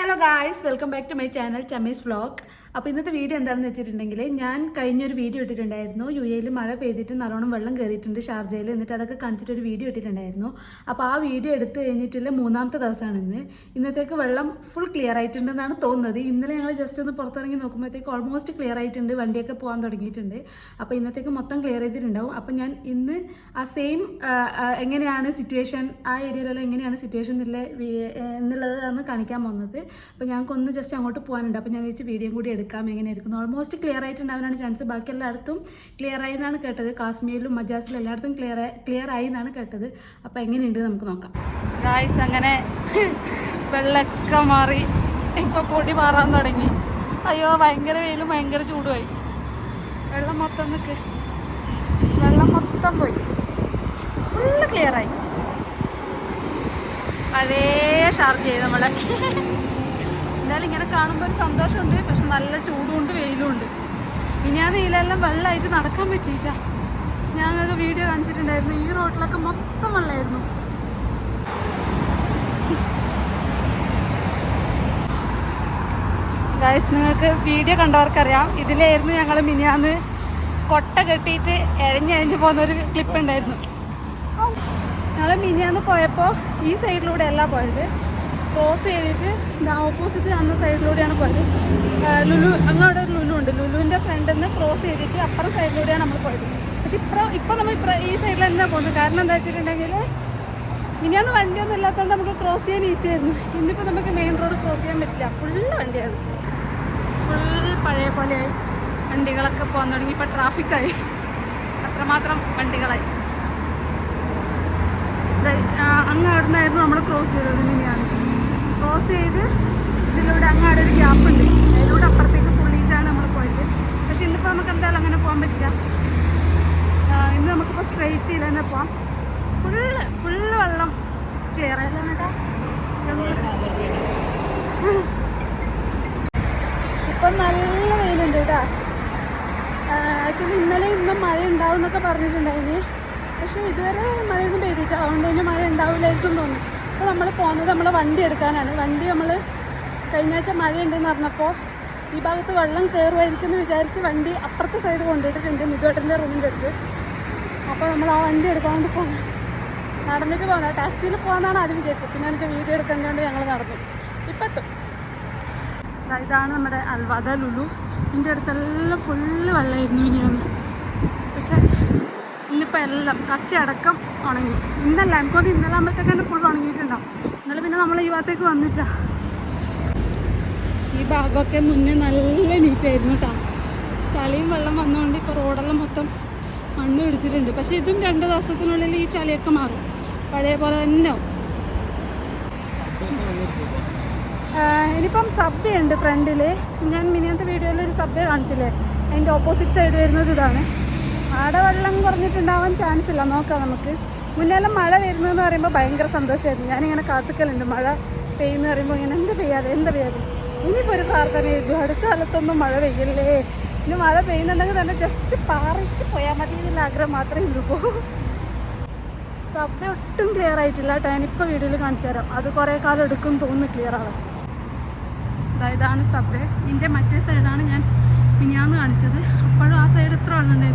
Hello guys welcome back to my channel Chammi's vlog അപ്പോൾ ഇന്നത്തെ video എന്താണെന്ന് വെച്ചിട്ടുണ്ടെങ്കിൽ ഞാൻ കഴിഞ്ഞൊരു വീഡിയോ ഇട്ടിട്ടുണ്ടായിരുന്നു. യു എയിൽ മഴ പെയ്തിട്ട് നല്ലോണം വെള്ളം കയറിയിട്ടുണ്ട് ഷാർജയിൽ. എന്നിട്ട് അതൊക്കെ കാണിച്ചിട്ടൊരു വീഡിയോ ഇട്ടിട്ടുണ്ടായിരുന്നു. അപ്പോൾ ആ വീഡിയോ എടുത്ത് കഴിഞ്ഞിട്ടുള്ള മൂന്നാമത്തെ ദിവസമാണ് ഇന്ന്. ഇന്നത്തേക്ക് വെള്ളം ഫുൾ ക്ലിയർ ആയിട്ടുണ്ടെന്നാണ് തോന്നുന്നത്. ഇന്നലെ ഞങ്ങൾ ജസ്റ്റ് ഒന്ന് പുറത്തിറങ്ങി നോക്കുമ്പോഴത്തേക്ക് ഓൾമോസ്റ്റ് ക്ലിയർ ആയിട്ടുണ്ട്. വണ്ടിയൊക്കെ പോകാൻ തുടങ്ങിയിട്ടുണ്ട്. അപ്പോൾ ഇന്നത്തേക്ക് മൊത്തം ക്ലിയർ ചെയ്തിട്ടുണ്ടാവും. അപ്പോൾ ഞാൻ ഇന്ന് ആ സെയിം എങ്ങനെയാണ് സിറ്റുവേഷൻ ആ ഏരിയയിലെല്ലാം എങ്ങനെയാണ് സിറ്റുവേഷൻ എന്നുള്ളത് എന്നുള്ളതാണ് കാണിക്കാൻ പോകുന്നത്. അപ്പോൾ ഞങ്ങൾക്ക് ഒന്ന് ജസ്റ്റ് അങ്ങോട്ട് പോകാനുണ്ട്. അപ്പോൾ ഞാൻ വെച്ച് വീഡിയോ കൂടി എടുക്കാം എങ്ങനെയായിരിക്കും ഓൾമോസ്റ്റ് ക്ലിയർ ആയിട്ടുണ്ടാവാനാണ് ചാൻസ് ബാക്കി എല്ലായിടത്തും ക്ലിയർ ആയി എന്നാണ് കേട്ടത്. കാശ്മീരിലും മജാസിലും എല്ലായിടത്തും ക്ലിയർ ക്ലിയർ ആയി എന്നാണ് കേട്ടത്. അപ്പോൾ എങ്ങനെയുണ്ട് നമുക്ക് നോക്കാം. ഗായ്സ് അങ്ങനെ വെള്ളമൊക്കെ മാറി. ഇപ്പോൾ പൊടി മാറാൻ തുടങ്ങി. അയ്യോ ഭയങ്കര വെയിലും ഭയങ്കര ചൂടുമായി. വെള്ളം മൊത്തം നിൽക്ക് വെള്ളം മൊത്തം പോയി. ഫുള്ള് ക്ലിയറായി പഴയ ഷാർജ് ചെയ്ത് നമ്മളെ. ഇങ്ങനെ കാണുമ്പോൾ ഒരു സന്തോഷമുണ്ട് പക്ഷെ നല്ല ചൂടുമുണ്ട് വെയിലുമുണ്ട്. ഇനി ആ വെയിലെല്ലാം വെള്ളമായിട്ട് നടക്കാൻ പറ്റിയിട്ടാ ഞങ്ങൾക്ക് വീഡിയോ കാണിച്ചിട്ടുണ്ടായിരുന്നു. ഈ റോഡിലൊക്കെ മൊത്തം വെള്ളമായിരുന്നു. ഗായസ് നിങ്ങൾക്ക് വീഡിയോ കണ്ടവർക്കറിയാം. ഇതിലായിരുന്നു ഞങ്ങൾ മിനിയാന്ന് കൊട്ട കെട്ടിയിട്ട് എഴഞ്ഞെഴഞ്ഞ് പോകുന്നൊരു ക്ലിപ്പ് ഉണ്ടായിരുന്നു. ഞങ്ങൾ മിനിയാന്ന് പോയപ്പോൾ ഈ സൈഡിലൂടെയല്ല പോയത്. ക്രോസ് ചെയ്തിട്ട് ഓപ്പോസിറ്റ് കാണുന്ന സൈഡിലൂടെയാണ് പോയത്. ലുലു അങ്ങവിടെ ഒരു ലുലു ഉണ്ട്. ലുലുവിന്റെ ഫ്രണ്ടിൽ നിന്ന് ക്രോസ് ചെയ്തിട്ട് അപ്പുറം സൈഡിലൂടെയാണ് നമ്മൾ പോയത്. പക്ഷെ ഇപ്പം ഇപ്പം നമ്മൾ ഇപ്പം ഈ സൈഡിൽ തന്നെ പോകുന്നത്. കാരണം എന്താ വെച്ചിട്ടുണ്ടെങ്കിൽ ഇനിയൊന്നും വണ്ടിയൊന്നും ഇല്ലാത്തതുകൊണ്ട് നമുക്ക് ക്രോസ് ചെയ്യാൻ ഈസി ആയിരുന്നു. ഇന്നിപ്പോൾ നമുക്ക് മെയിൻ റോഡ് ക്രോസ് ചെയ്യാൻ പറ്റില്ല. ഫുള്ള് വണ്ടിയാണ്. ഫുൾ പഴയ പോലെയായി. വണ്ടികളൊക്കെ പോകാൻ തുടങ്ങി. ഇപ്പോൾ ട്രാഫിക്കായി അത്രമാത്രം വണ്ടികളായി. അങ്ങ് അവിടെ നിന്നായിരുന്നു നമ്മൾ ക്രോസ് ചെയ്തത്. മിനിയാണ് ക്രോസ് ചെയ്ത് ഇതിലൂടെ അങ്ങ് അവിടെ ഒരു ഗ്യാപ്പ് ഉണ്ട്. അതിലൂടെ അപ്പുറത്തേക്ക് തുള്ളിയിട്ടാണ് നമ്മൾ പോയത്. പക്ഷെ ഇന്നിപ്പോൾ നമുക്ക് എന്തായാലും അങ്ങനെ പോകാൻ പറ്റില്ല. ഇന്ന് നമുക്കിപ്പോൾ സ്ട്രെയിറ്റ് ചെയ്ത് തന്നെ പോവാം. ഫുള്ള് ഫുള്ള് വെള്ളം ക്ലിയർ ആയല്ലോ ഇപ്പം നല്ല വെയിലുണ്ട് കേട്ടോ. ആക്ച്വലി ഇന്നലെ ഇന്നും മഴ ഉണ്ടാവും എന്നൊക്കെ പറഞ്ഞിട്ടുണ്ടായിന്. പക്ഷേ ഇതുവരെ മഴയൊന്നും പെയ്തിട്ട് അതുകൊണ്ട് തന്നെ മഴ ഉണ്ടാവില്ലായിരിക്കും തോന്നുന്നു. നമ്മൾ പോകുന്നത് നമ്മൾ വണ്ടി എടുക്കാനാണ്. വണ്ടി നമ്മൾ കഴിഞ്ഞ ആഴ്ച മഴയുണ്ടെന്ന് പറഞ്ഞപ്പോൾ ഈ ഭാഗത്ത് വെള്ളം കയറുമായിരിക്കും എന്ന് വിചാരിച്ച് വണ്ടി അപ്പുറത്തെ സൈഡ് കൊണ്ടിട്ടിട്ടുണ്ട് മിതുവേട്ടന്റെ റൂമിന്റെ അടുത്ത്. അപ്പോൾ നമ്മൾ ആ വണ്ടി എടുക്കാൻ വേണ്ടി പോകുന്നത് നടന്നിട്ട് പോകുന്നത് ടാക്സിയിൽ പോകാനാണ് ആദ്യം വിചാരിച്ചത്. പിന്നെ എനിക്ക് വീഡിയോ എടുക്കേണ്ടതുകൊണ്ട് ഞങ്ങൾ നടന്നു. ഇപ്പം എത്തും. ഇതാണ് നമ്മുടെ അൽവാദ ലുലു. ഇതിന്റെ അടുത്തെല്ലാം ഫുള്ള് വെള്ളമായിരുന്നു ഇനിയാണ് പക്ഷെ ഇന്നിപ്പോൾ എല്ലാം കച്ച അടക്കം ഉണങ്ങി. ഇന്നല്ല എനിക്കൊന്ന് ഇന്നലെ ആകുമ്പോഴത്തേക്കാണ് ഫുൾ ഉണങ്ങിയിട്ടുണ്ടാവും ഇന്നലെ പിന്നെ നമ്മൾ ഈ ഭാഗത്തേക്ക് വന്നിട്ടാ. ഈ ഭാഗമൊക്കെ മുന്നേ നല്ല നീറ്റായിരുന്നു കേട്ടോ ചളിയും വെള്ളം വന്നുകൊണ്ട് ഇപ്പോൾ റോഡെല്ലാം മൊത്തം മണ്ണ് പിടിച്ചിട്ടുണ്ട്. പക്ഷേ ഇതും രണ്ട് ദിവസത്തിനുള്ളിൽ ഈ ചളിയൊക്കെ മാറും. പഴയ പോലെ തന്നെ ഇനിയിപ്പം സബ്വേ ഉണ്ട് ഫ്രണ്ടിൽ ഞാൻ മിനിയത്തെ വീഡിയോയിൽ ഒരു സബ്വേ കാണിച്ചില്ലേ? അതിന്റെ ഓപ്പോസിറ്റ് സൈഡ് വരുന്നത് ഇതാണ്. ആടെ വെള്ളം കുറഞ്ഞിട്ടുണ്ടാവാൻ ചാൻസ് ഇല്ല. നോക്കാം നമുക്ക്. മുന്നെല്ലാം മഴ വരുന്നതെന്ന് പറയുമ്പോൾ ഭയങ്കര സന്തോഷമായിരുന്നു. ഞാനിങ്ങനെ കാത്തുക്കലുണ്ട്. മഴ പെയ്യുന്ന പറയുമ്പോൾ ഇങ്ങനെ എന്ത് പെയ്യാതെ? എന്ത് പെയ്യാതെ? ഇനിയിപ്പോൾ ഒരു പ്രാർത്ഥനയായിരുന്നു അടുത്ത കാലത്തൊന്നും മഴ പെയ്യല്ലേ? ഇനി മഴ പെയ്യുന്നുണ്ടെങ്കിൽ തന്നെ ജസ്റ്റ് പാറയ്ക്ക് പോയാൽ മതി എന്നുള്ള ആഗ്രഹം മാത്രമേ ഉള്ളൂ ഇപ്പോൾ സബ്വേ ഒട്ടും ക്ലിയർ ആയിട്ടില്ല കേട്ടോ. ഞാനിപ്പോൾ വീഡിയോയിൽ കാണിച്ചു തരാം. അത് കുറേ കാലം എടുക്കും തോന്നുന്നു ക്ലിയർ ആവാൻ. ഇതാണ് സബ്വേ ഇതിന്റെ മറ്റേ സൈഡാണ് ഞാൻ മിനിയാന്ന് കാണിച്ചത്. അപ്പോഴും ആ സൈഡ് എത്ര ഇന്നിപ്പോൾ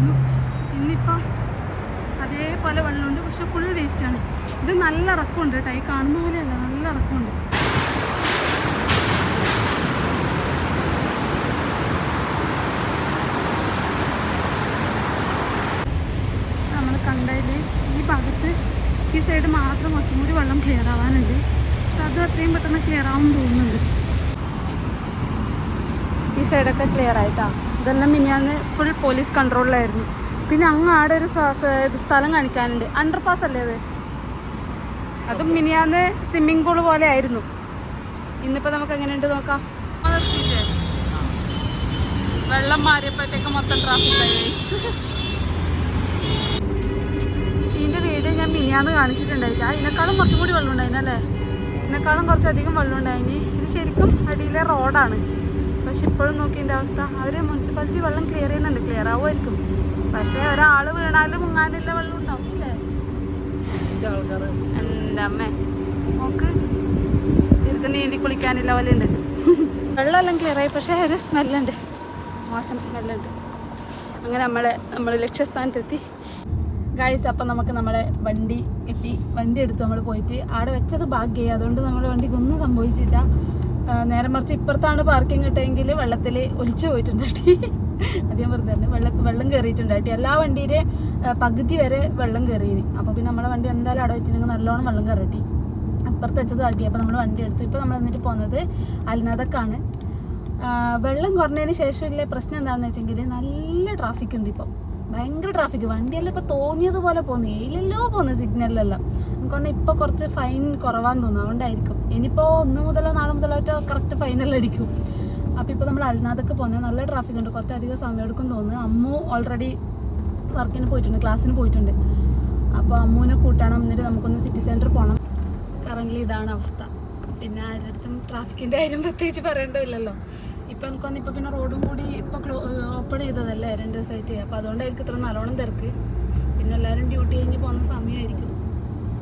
അതേപോലെ വെള്ളമുണ്ട് പക്ഷെ ഫുൾ വേസ്റ്റാണ് ഇത് നല്ല ഇറക്കമുണ്ട് കേട്ടോ. ഈ കാണുന്ന പോലെയല്ല നല്ല ഇറക്കമുണ്ട്. നമ്മൾ കണ്ടതിൽ ഈ ഭാഗത്ത് ഈ സൈഡ് മാത്രം കുറച്ചും കൂടി വെള്ളം ക്ലിയർ ആവാനുണ്ട്. പക്ഷെ അത് അത്രയും പെട്ടെന്ന് ക്ലിയർ ആവാൻ തോന്നുന്നുണ്ട്. ഈ സൈഡൊക്കെ ക്ലിയർ ആയിട്ടാ. ഇതെല്ലാം മിനിയാന്ന് ഫുൾ പോലീസ് കൺട്രോളിലായിരുന്നു പിന്നെ അങ്ങ് ആടെ ഒരു സ്ഥലം കാണിക്കാനുണ്ട്. അണ്ടർ പാസ് അല്ലേ അത്? അതും മിനിയാന്ന് സ്വിമ്മിംഗ് പൂൾ പോലെ ആയിരുന്നു. ഇന്നിപ്പോ നമുക്ക് എങ്ങനെയുണ്ട് നോക്കാം. വെള്ളം മാറിയപ്പോഴത്തേക്ക് മൊത്തം ട്രാഫിക് ഇതിന്റെ വീട് ഞാൻ മിനിയാന്ന് കാണിച്ചിട്ടുണ്ടായിരിക്കും ഇതിനേക്കാളും കുറച്ചും കൂടി വെള്ളം ഉണ്ടായിരുന്നല്ലേ ഇതിനേക്കാളും കുറച്ചധികം വെള്ളം ഉണ്ടായിന്. ഇത് ശരിക്കും അടിയിലെ റോഡാണ് പക്ഷെ ഇപ്പോഴും നോക്കിയതിന്റെ അവസ്ഥ അവർ മുനിസിപ്പാലിറ്റി വെള്ളം ക്ലിയർ ചെയ്യുന്നുണ്ട്. ക്ലിയർ ആവുമായിരിക്കും. പക്ഷേ ഒരാൾ വീണാലും മുങ്ങാനില്ല വെള്ളം ഉണ്ടാവും അല്ലേ നോക്ക്. ശരിക്കും നീന്തി കുളിക്കാനില്ല പോലെ ഉണ്ട് വെള്ളമെല്ലാം ക്ലിയർ ആയി പക്ഷേ ഒരു സ്മെല്ലുണ്ട്. മോശം സ്മെല്ലുണ്ട്. അങ്ങനെ നമ്മളെ നമ്മൾ ലക്ഷ്യസ്ഥാനത്തെത്തി. ഗായ്സ് അപ്പം നമുക്ക് നമ്മളെ വണ്ടി എത്തി വണ്ടി എടുത്ത് നമ്മൾ പോയിട്ട് അവിടെ വെച്ചത് ഭാഗ്യമായി അതുകൊണ്ട് നമ്മുടെ വണ്ടിക്ക് ഒന്നും സംഭവിച്ചില്ല. നേരെ മറിച്ച് ഇപ്പുറത്താണ് പാർക്കിംഗ് ഇട്ടെങ്കിൽ വെള്ളത്തിൽ ഒലിച്ചു അധികം വെറുതെ തന്നെ വെള്ളത്ത് വെള്ളം കയറിയിട്ടുണ്ടായിട്ട് എല്ലാ വണ്ടിയുടെ പകുതി വരെ വെള്ളം കയറി അപ്പോൾ പിന്നെ നമ്മളെ വണ്ടി എന്തായാലും അവിടെ വെച്ചിട്ടുണ്ടെങ്കിൽ നല്ലോണം വെള്ളം കയറിട്ടി അപ്പുറത്ത് വെച്ചത് ആക്കി അപ്പോൾ നമ്മൾ വണ്ടി എടുത്തു. ഇപ്പോൾ നമ്മൾ എന്നിട്ട് പോകുന്നത് അൽനദക്കാണ്. വെള്ളം കുറഞ്ഞതിന് ശേഷമില്ല പ്രശ്നം എന്താണെന്ന് വെച്ചെങ്കിൽ നല്ല ട്രാഫിക് ഉണ്ട് ഇപ്പോൾ ഭയങ്കര ട്രാഫിക് വണ്ടിയെല്ലാം ഇപ്പോൾ തോന്നിയതുപോലെ പോകുന്നു. ഏയിലല്ലോ പോകുന്നു സിഗ്നലിലെല്ലാം നമുക്കൊന്ന് ഇപ്പോൾ കുറച്ച് ഫൈൻ കുറവാന്ന് തോന്നുന്നു. അതുകൊണ്ടായിരിക്കും. ഇനിയിപ്പോൾ ഒന്ന് മുതലോ നാളെ മുതലോ കറക്റ്റ് ഫൈനെല്ലാം അടിക്കും. അപ്പോൾ ഇപ്പോൾ നമ്മൾ അൽനാഥൊക്കെ പോകുന്നത് നല്ല ട്രാഫിക് ഉണ്ട്. കുറച്ചധികം സമയം എടുക്കും തോന്നുന്നു. അമ്മു ഓൾറെഡി വർക്കിന് പോയിട്ടുണ്ട് ക്ലാസ്സിന് പോയിട്ടുണ്ട്. അപ്പോൾ അമ്മുവിനെ കൂട്ടണം. എന്നിട്ട് നമുക്കൊന്ന് സിറ്റി സെന്റർ പോകണം കറന്റ് ഇതാണ് അവസ്ഥ. പിന്നെ ആരുടെ ട്രാഫിക്കിന്റെ കാര്യം പ്രത്യേകിച്ച് പറയേണ്ടതില്ലല്ലോ ഇപ്പം എനിക്കൊന്ന് ഇപ്പോൾ പിന്നെ റോഡും കൂടി ഇപ്പോൾ ക്ലോ ഓപ്പൺ ചെയ്തതല്ലേ രണ്ട് ദിവസമായിട്ട് അപ്പോൾ അതുകൊണ്ടായിരിക്കും ഇത്ര നല്ലോണം തിരക്ക്. പിന്നെ എല്ലാവരും ഡ്യൂട്ടി കഴിഞ്ഞ് പോകുന്ന സമയമായിരിക്കും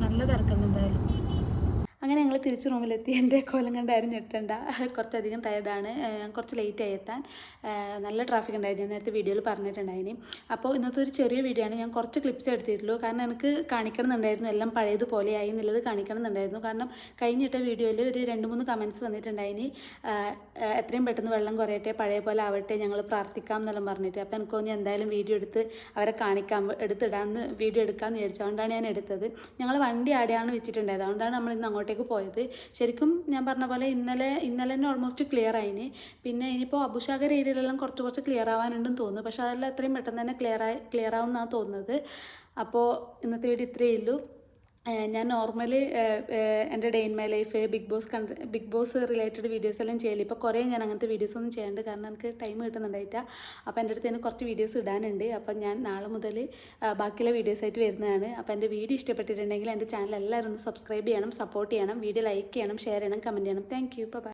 നല്ല തിരക്കുണ്ട് എന്തായാലും. അങ്ങനെ ഞങ്ങൾ തിരിച്ച് റൂമിലെത്തി. എന്റെ കോലം കണ്ടായിരുന്നു ഞെട്ടണ്ട. കുറച്ചധികം ടയർഡാണ് കുറച്ച് ലേറ്റ് ആയി എത്താൻ. നല്ല ട്രാഫിക് ഉണ്ടായിരുന്നു. ഞാൻ നേരത്തെ വീഡിയോയിൽ പറഞ്ഞിട്ടുണ്ടായിന്. അപ്പോൾ ഇന്നത്തെ ഒരു ചെറിയ വീഡിയോ ആണ്. ഞാൻ കുറച്ച് ക്ലിപ്സ് എടുത്തിട്ടുള്ളൂ. കാരണം എനിക്ക് കാണിക്കണം എന്നുണ്ടായിരുന്നു. എല്ലാം പഴയതുപോലെയായി എന്നുള്ളത് കാണിക്കണം എന്നുണ്ടായിരുന്നു. കാരണം കഴിഞ്ഞിട്ട വീഡിയോയിൽ ഒരു രണ്ട് മൂന്ന് കമൻസ് വന്നിട്ടുണ്ടായിന്. എത്രയും പെട്ടെന്ന് വെള്ളം കുറയട്ടെ പഴയ പോലെ ആവട്ടെ ഞങ്ങൾ പ്രാർത്ഥിക്കാം എന്നെല്ലാം പറഞ്ഞിട്ട്. അപ്പോൾ എനിക്ക് തോന്നി എന്തായാലും വീഡിയോ എടുത്ത് അവരെ കാണിക്കാം എടുത്തിടാമെന്ന് വീഡിയോ എടുക്കാമെന്ന് വിചാരിച്ചു. അതുകൊണ്ടാണ് ഞാൻ എടുത്തത്. ഞങ്ങൾ വണ്ടി ആടെയാണ് വെച്ചിട്ടുണ്ടായത്. അതുകൊണ്ടാണ് നമ്മൾ ഇന്ന് അങ്ങോട്ടേക്ക് പോയത്. ശരിക്കും ഞാൻ പറഞ്ഞ പോലെ ഇന്നലെ ഇന്നലെ തന്നെ ഓൾമോസ്റ്റ് ക്ലിയർ ആയിന്. പിന്നെ ഇനിയിപ്പോൾ അബുഷാഗർ ഏരിയയിലെല്ലാം കുറച്ച് കുറച്ച് ക്ലിയർ ആവാനുണ്ടെന്ന് തോന്നുന്നു. പക്ഷേ അതെല്ലാം എത്രയും പെട്ടെന്ന് തന്നെ ക്ലിയർ ആയി ക്ലിയർ ആവുമെന്നാണ് തോന്നുന്നത്. അപ്പോൾ ഇന്നത്തെ വീഡിയോ ഇത്രയേ ഉള്ളൂ. ഞാൻ നോർമലി എന്റെ day in my life Bigg Boss കണ്ട് ബിഗ് ബോസ് റിലേറ്റഡ് വീഡിയോസ് എല്ലാം ചെയ്യൽ. ഇപ്പോൾ കുറേ ഞാൻ അങ്ങനത്തെ വീഡിയോസ് ഒന്നും ചെയ്യാണ്ട് കാരണം എനിക്ക് ടൈം കിട്ടുന്നുണ്ടായിട്ടാ. അപ്പോൾ എന്റെ അടുത്ത് തന്നെ കുറച്ച് വീഡിയോസ് ഇടാനുണ്ട്. അപ്പോൾ ഞാൻ നാളെ മുതൽ ബാക്കിയുള്ള വീഡിയോസ് ആയിട്ട് വരുന്നതാണ്. അപ്പോൾ എന്റെ വീഡിയോ ഇഷ്ടപ്പെട്ടിട്ടുണ്ടെങ്കിൽ എന്റെ ചാനൽ എല്ലാവരും ഒന്ന് സബ്സ്ക്രൈബ് ചെയ്യണം സപ്പോർട്ട് ചെയ്യണം. വീഡിയോ ലൈക്ക് ചെയ്യണം ഷെയർ ചെയ്യണം കമന്റ് ചെയ്യണം. Thank you bye